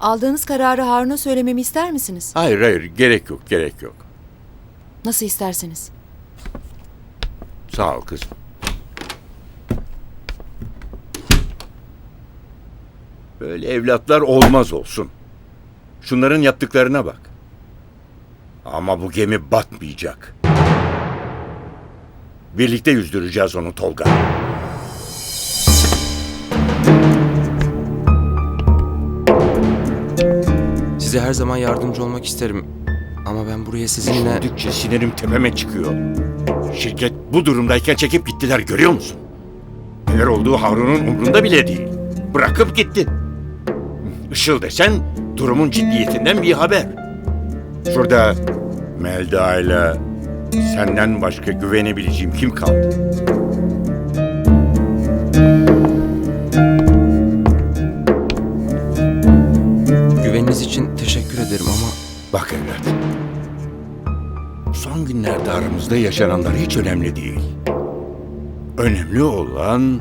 Aldığınız kararı Harun'a söylememi ister misiniz? Hayır hayır gerek yok gerek yok. Nasıl isterseniz. Sağ ol kızım. Böyle evlatlar olmaz olsun. Şunların yaptıklarına bak. Ama bu gemi batmayacak. Birlikte yüzdüreceğiz onu Tolga. Size her zaman yardımcı olmak isterim. Ama ben buraya sizinle... Düşündükçe sinirim tepeme çıkıyor. Şirket bu durumdayken çekip gittiler görüyor musun? Neler olduğu Harun'un umrunda bile değil. Bırakıp gitti. Işıl desen durumun ciddiyetinden bir haber. Şurada Melda ile senden başka güvenebileceğim kim kaldı? Ederim ama... Bak evlat. Son günlerde aramızda yaşananlar hiç önemli değil. Önemli olan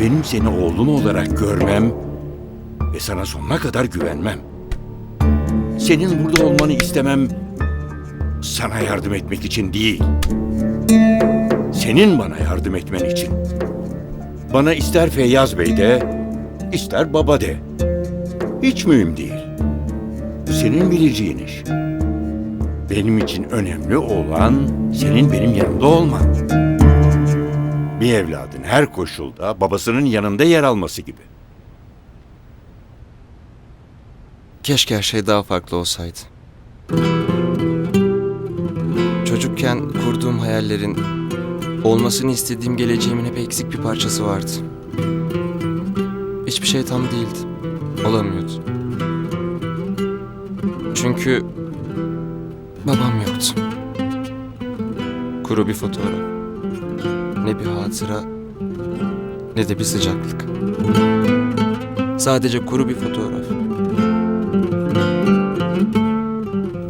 benim seni oğlum olarak görmem ve sana sonuna kadar güvenmem. Senin burada olmanı istemem sana yardım etmek için değil. Senin bana yardım etmen için. Bana ister Feyyaz Bey de, ister baba de. Hiç mühim değil. Senin bileceğin iş. Benim için önemli olan senin benim yanımda olman. Bir evladın her koşulda babasının yanında yer alması gibi. Keşke her şey daha farklı olsaydı. Çocukken kurduğum hayallerin, olmasını istediğim geleceğimin hep eksik bir parçası vardı. Hiçbir şey tam değildi. Olamıyordu. Çünkü babam yoktu. Kuru bir fotoğraf. Ne bir hatıra, ne de bir sıcaklık. Sadece kuru bir fotoğraf.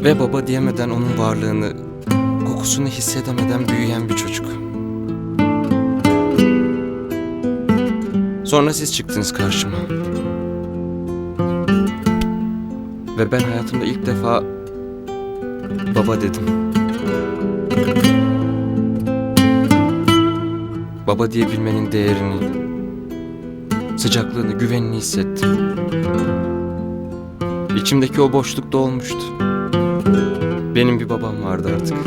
Ve baba diyemeden onun varlığını, kokusunu hissedemeden büyüyen bir çocuk. Sonra siz çıktınız karşıma. Ve ben hayatımda ilk defa baba dedim. Baba diyebilmenin değerini, sıcaklığını, güvenini hissettim. İçimdeki o boşluk dolmuştu. Benim bir babam vardı artık.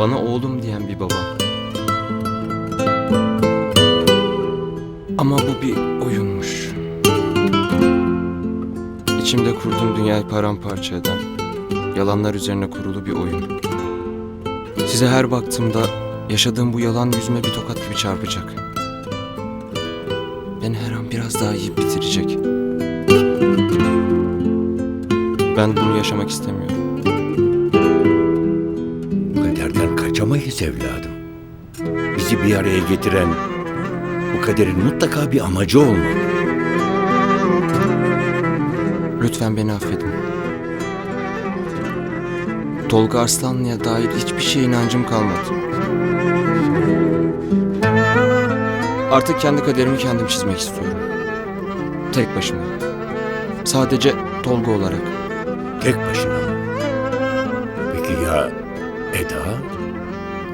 Bana oğlum diyen bir babam. Ama bu bir oyunmuş. İçimde kurduğum dünyayı paramparça eden, yalanlar üzerine kurulu bir oyun. Size her baktığımda yaşadığım bu yalan yüzüme bir tokat gibi çarpacak. Beni her an biraz daha yiyip bitirecek. Ben bunu yaşamak istemiyorum. Kaderden kaçamayız evladım. Bizi bir araya getiren bu kaderin mutlaka bir amacı olmalı. Lütfen beni affedin. Tolga Arslanlı'ya dair hiçbir şeye inancım kalmadı. Artık kendi kaderimi kendim çizmek istiyorum. Tek başıma. Sadece Tolga olarak. Tek başına? Peki ya Eda?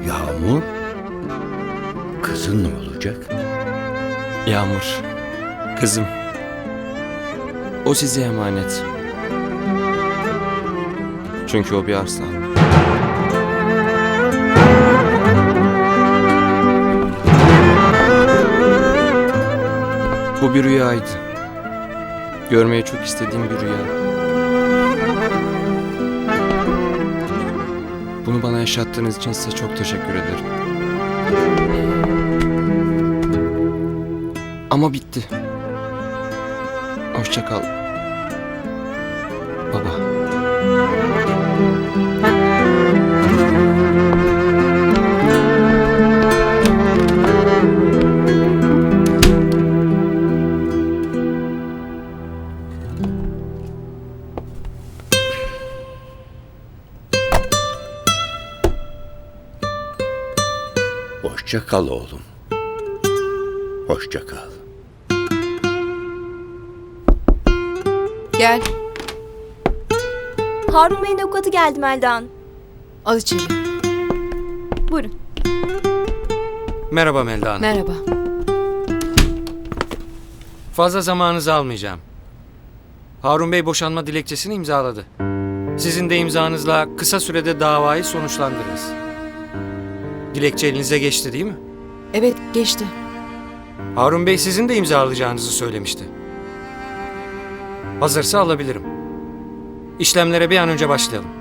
Yağmur? Kızın ne olacak? Yağmur. Kızım. O size emanet. Çünkü o bir arslan. Bu bir rüyaydı. Görmeyi çok istediğim bir rüya. Bunu bana yaşattığınız için size çok teşekkür ederim. Ama bitti. Hoşça kal. Baba. Hoşça kal oğlum. Hoşça kal. Gel. Harun Bey'in avukatı geldi Melda Hanım. Al içeri. Buyurun. Merhaba Melda Hanım. Merhaba. Fazla zamanınızı almayacağım. Harun Bey boşanma dilekçesini imzaladı. Sizin de imzanızla kısa sürede davayı sonuçlandırırız. Dilekçe elinize geçti değil mi? Evet geçti. Harun Bey sizin de imzalayacağınızı söylemişti. Hazırsa alabilirim. İşlemlere bir an önce başlayalım.